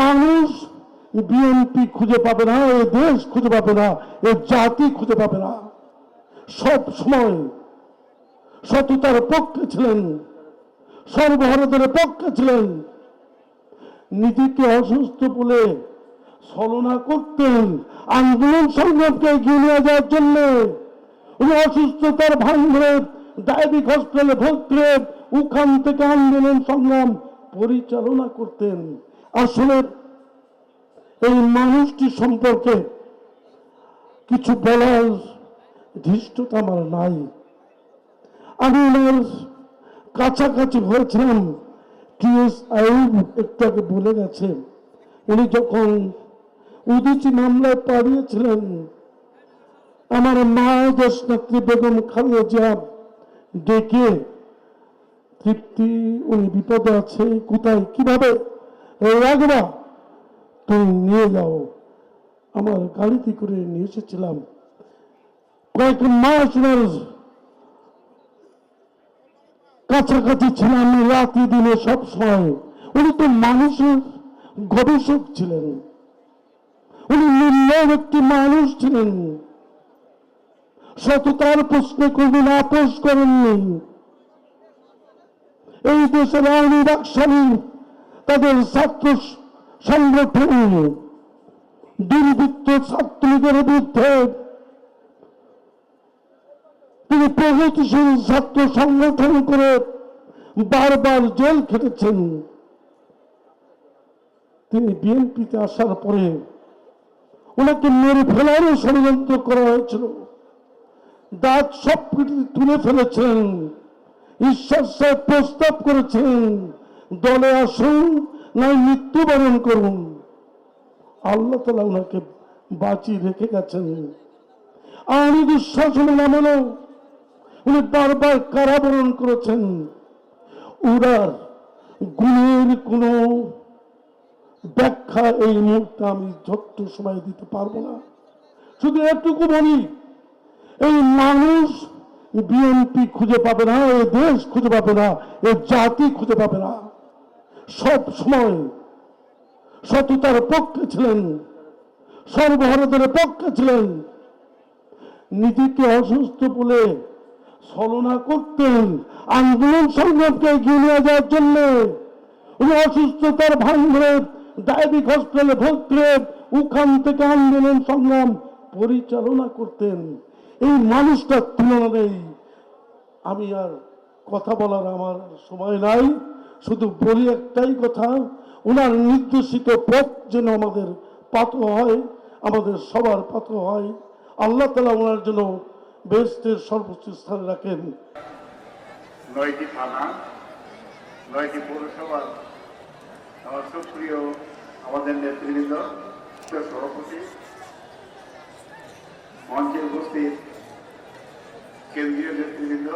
মানুষ বিএনপি খুঁজে পাবে না এ দেশ খুঁজে পাবে না এ জাতি খুঁজে পাবে না। সব সময় সততার পক্ষে ছিলেন, সর্বভারতের পক্ষে ছিলেন। নিজেকে অসুস্থ বলে ছলনা করতেন, আন্দোলন সংগ্রামকে এগিয়ে নিয়ে যাওয়ার জন্য। উনি অসুস্থতার ভান ধরে ডায়াবিক হসপিটালে ভর্তি ওখান থেকে আন্দোলন সংগ্রাম পরিচালনা করতেন। আসলে এই মানুষটি সম্পর্কে কিছু বলার ধৃষ্টতা আমার নাই। আমি ওনার কাছাকাছি হয়েছিলাম টিএস আইব একটু আগে বলে গেছে। উনি যখন উদিচি মামলায় পালিয়েছিলেন, আমার মা দেশ নেত্রী বেগম খালেদা জিয়া ডেকে, তৃপ্তি, উনি বিপদে আছে, কোথায়, কীভাবে? রাখবা তুমি নিয়ে যাও আমার গাড়িতে করে নিয়ে এসেছিলাম। কয়েক মাস কাছাকাছি ছিলাম রাতে দিনে সব সময়। উনি তো মানুষের গবেষক ছিলেন। উনি নির্ণয় একটি মানুষ ছিলেন। সততার প্রশ্নে কোনদিন আপোষ করেননি। এই দেশের আইনি বাকশালী তাদের সংগঠন দুর্বৃত্ত ছাত্রলীগের বিরুদ্ধে তিনি প্রগতিশীল ছাত্র সংগঠন করে বারবার জেল খেটেছেন। তিনি বিএনপিতে আসার পরে ওনাকে মেরে ফেলারও ষড়যন্ত্র করা হয়েছিল। দাঁত সবকিছু তুলে ফেলেছেন। ঈশ্বর সাহেব প্রস্তাব করেছেন দলে আসুন, নয় মৃত্যুবরণ করুন। আল্লাহ তালা ওনাকে বাঁচিয়ে রেখে গেছেন। আমি বিশ্বাস নামানো উনি বারবার কারাবরণ করেছেন। উনার গুণের কোনো ব্যাখ্যা এই মুহূর্তে আমি ছোট্ট সময় দিতে পারব না। শুধু এটুকু বলি, এই মানুষ বিএনপি খুঁজে পাবে না এ দেশ খুঁজে পাবে না এ জাতি খুঁজে পাবে না। সব সময় সততার পক্ষে ছিলেন সর্বভারতের পক্ষে ছিলেন, নিজেকে অসুস্থ বলে ছলনা করতেন, আন্দোলন সংগ্রামকে এগিয়ে নিয়ে যাওয়ার জন্য উনি অসুস্থতার ভান ধরে ডায়াবিক হসপিটালে ভর্তি ওখান থেকে আন্দোলন সংগ্রাম পরিচালনা করতেন। এই মানুষটার তুলনা নেই। আমি আর কথা বলার আমার সময় নাই। শুধু বলি একটাই কথা ওনার নির্দেশিত পথ যেন আমাদের পাত হয়, আমাদের সবার পাত হয়। আল্লাহ তালা ওনার জন্য বেস্টের সর্বোচ্চ স্থানে রাখেন। নয়টি থানা, নয়টি পৌরসভার আমার সুপ্রিয় আমাদের নেতৃবৃন্দ সভাপতি, মঞ্চে উপস্থিত কেন্দ্রীয় নেতৃবৃন্দ